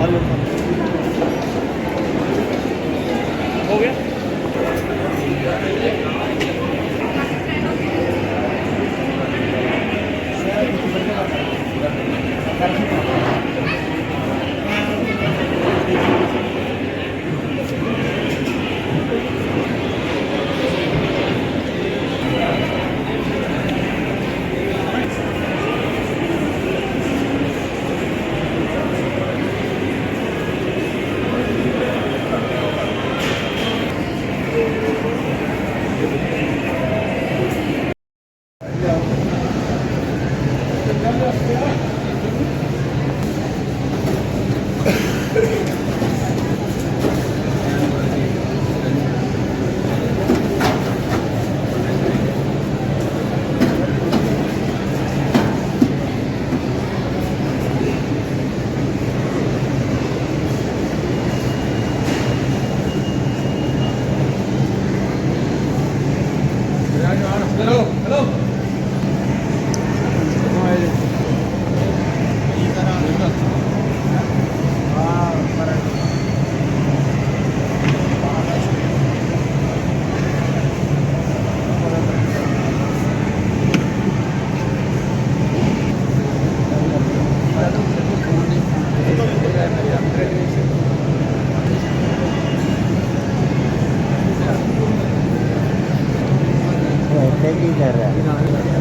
algo Gracias. Yeah.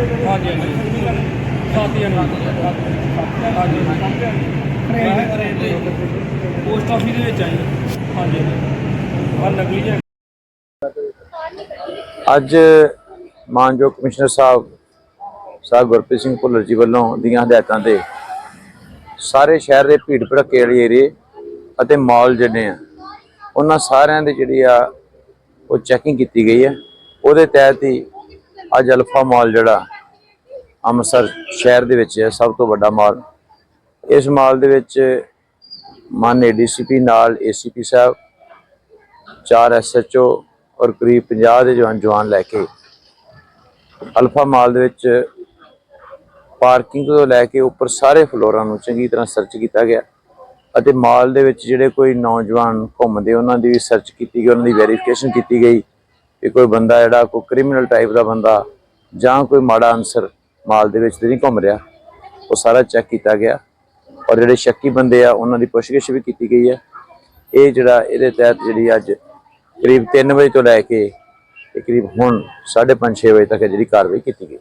ਹਾਂਜੀ ਹਾਂਜੀ। ਸੱਤ ਜਣੇ ਹਾਂਜੀ ਪੋਸਟ ਆਫਿਸ ਦੇ ਵਿੱਚ ਆਈ ਹਾਂਜੀ ਆ ਨਕਲੀ ਜਿਹਾ ਅੱਜ ਮਾਨਯੋਗ ਕਮਿਸ਼ਨਰ ਸਾਹਿਬ ਸਾਹਿਬ ਗੁਰਪ੍ਰੀਤ ਸਿੰਘ ਭੁੱਲਰ ਜੀ ਵੱਲੋਂ ਦੀਆਂ ਹਦਾਇਤਾਂ ਤੇ ਸਾਰੇ ਸ਼ਹਿਰ ਦੇ ਭੀੜ ਭੜੱਕੇ ਵਾਲੇ ਏਰੀਏ ਅਤੇ ਮਾਲ ਜਿਹੜੇ ਆ, ਉਹਨਾਂ ਸਾਰਿਆਂ ਦੇ ਜਿਹੜੀ ਆ ਉਹ ਚੈਕਿੰਗ ਕੀਤੀ ਗਈ ਹੈ। ਉਹਦੇ ਤਹਿਤ ਹੀ ਅੱਜ ਅਲਫਾ ਮਾਲ ਜਿਹੜਾ ਅੰਮ੍ਰਿਤਸਰ ਸ਼ਹਿਰ ਦੇ ਵਿੱਚ ਹੈ, ਸਭ ਤੋਂ ਵੱਡਾ ਮਾਲ। ਇਸ ਮਾਲ ਦੇ ਵਿੱਚ ਮਾਨ ਏਡੀਸੀਪੀ ਨਾਲ ਏਸੀਪੀ ਸਾਹਿਬ, ਚਾਰ ਐਸਐਚਓ ਔਰ ਕਰੀਬ 50 ਦੇ ਜਵਾਨ ਜਵਾਨ ਲੈ ਕੇ ਅਲਫਾ ਮਾਲ ਦੇ ਵਿੱਚ ਪਾਰਕਿੰਗ ਤੋਂ ਲੈ ਕੇ ਉੱਪਰ ਸਾਰੇ ਫਲੋਰਾਂ ਨੂੰ ਚੰਗੀ ਤਰ੍ਹਾਂ ਸਰਚ ਕੀਤਾ ਗਿਆ ਅਤੇ ਮਾਲ ਦੇ ਵਿੱਚ ਜਿਹੜੇ ਕੋਈ ਨੌਜਵਾਨ ਘੁੰਮਦੇ, ਉਹਨਾਂ ਦੀ ਵੀ ਸਰਚ ਕੀਤੀ ਗਈ, ਉਹਨਾਂ ਦੀ ਵੈਰੀਫਿਕੇਸ਼ਨ ਕੀਤੀ ਗਈ। ਕਿ ਕੋਈ ਬੰਦਾ ਜਿਹੜਾ ਕੋਈ ਕ੍ਰਿਮੀਨਲ ਟਾਈਪ ਦਾ ਬੰਦਾ ਜਾਂ ਕੋਈ ਮਾੜਾ ਅਨਸਰ ਮਾਲ ਦੇ ਵਿੱਚ ਤੇ ਨਹੀਂ ਘੁੰਮ ਰਿਹਾ, ਉਹ ਸਾਰਾ ਚੈੱਕ ਕੀਤਾ ਗਿਆ ਔਰ ਜਿਹੜੇ ਸ਼ੱਕੀ ਬੰਦੇ ਆ, ਉਹਨਾਂ ਦੀ ਪੁੱਛਗਿੱਛ ਵੀ ਕੀਤੀ ਗਈ ਹੈ। ਇਹ ਜਿਹੜਾ ਇਹਦੇ ਤਹਿਤ ਜਿਹੜੀ ਅੱਜ ਕਰੀਬ 3 ਵਜੇ ਤੋਂ ਲੈ ਕੇ ਕਰੀਬ ਹੁਣ 5:30 6 ਵਜੇ ਤੱਕ ਜਿਹੜੀ ਕਾਰਵਾਈ ਕੀਤੀ ਗਈ।